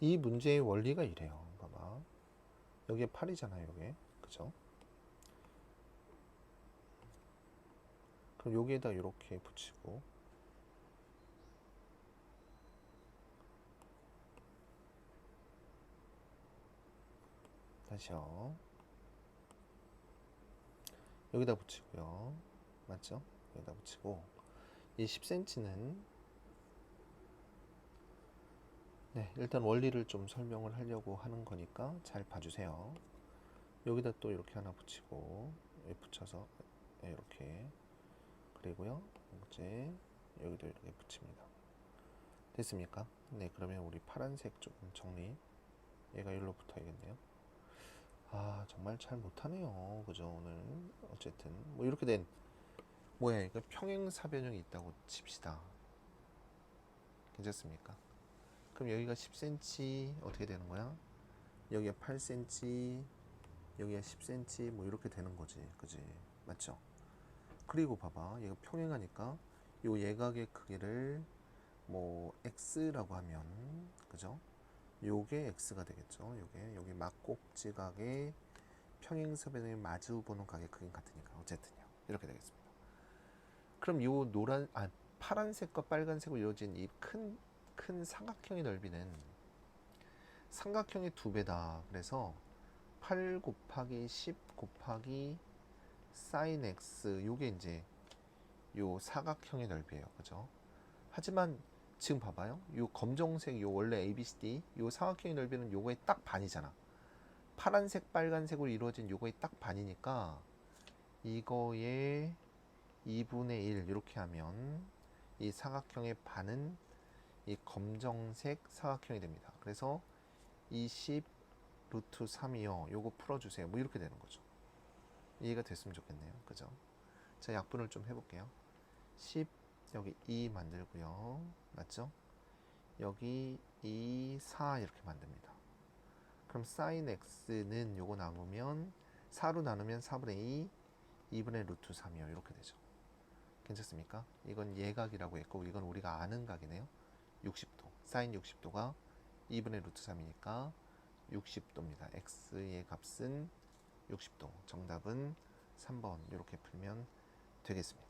이 문제의 원리가 이래요. 봐봐. 여기에 8이잖아요, 여기. 그죠? 그럼 여기에다 이렇게 붙이고 다시요. 여기다 붙이고요. 맞죠? 여기다 붙이고 이 10cm는 네, 일단 원리를 좀 설명을 하려고 하는 거니까 잘 봐주세요. 여기다 또 이렇게 하나 붙이고 붙여서 네, 이렇게 그리고요 이제 여기도 이렇게 붙입니다. 됐습니까? 네, 그러면 우리 파란색 조금 정리. 얘가 여기로 붙어야겠네요. 아, 정말 잘 못하네요. 그죠? 오늘 어쨌든 뭐 이렇게 된 뭐야 이거 평행사변형이 있다고 칩시다. 괜찮습니까? 그럼 여기가 10cm 어떻게 되는 거야? 여기가 8cm, 여기가 10cm 뭐 이렇게 되는 거지, 그지? 맞죠? 그리고 봐봐, 얘가 평행하니까 요 예각의 크기를 뭐 x라고 하면 그죠? 요게 x가 되겠죠. 요게 여기 막꼭지각의 평행사변형이 마주 보는 각의 크기는 같으니까 어쨌든요. 이렇게 되겠습니다. 그럼 요 노란 아 파란색과 빨간색으로 이루어진 이 큰 큰 삼각형의 넓이는 삼각형의 두 배다. 그래서 8 곱하기 10 곱하기 sin x 요게 이제 요 사각형의 넓이에요. 그죠? 하지만 지금 봐봐요. 요 검정색 요 원래 ABCD 요 사각형의 넓이는 요거의 딱 반이잖아. 파란색 빨간색으로 이루어진 요거의 딱 반이니까 이거의 2분의 1 이렇게 하면 이 사각형의 반은 이 검정색 사각형이 됩니다. 그래서 20 루트 3이요. 요거 풀어주세요. 뭐 이렇게 되는 거죠. 이해가 됐으면 좋겠네요. 그죠? 자, 약분을 좀 해볼게요. 10 여기 2 만들고요. 맞죠? 여기 2, 4 이렇게 만듭니다. 그럼 sin x는 요거 나누면 4로 나누면 4분의 2, 2분의 루트 3이요. 이렇게 되죠. 괜찮습니까? 이건 예각이라고 했고 이건 우리가 아는 각이네요. 60도. sin 60도가 2분의 루트 3이니까 60도입니다. x의 값은 60도. 정답은 3번 이렇게 풀면 되겠습니다.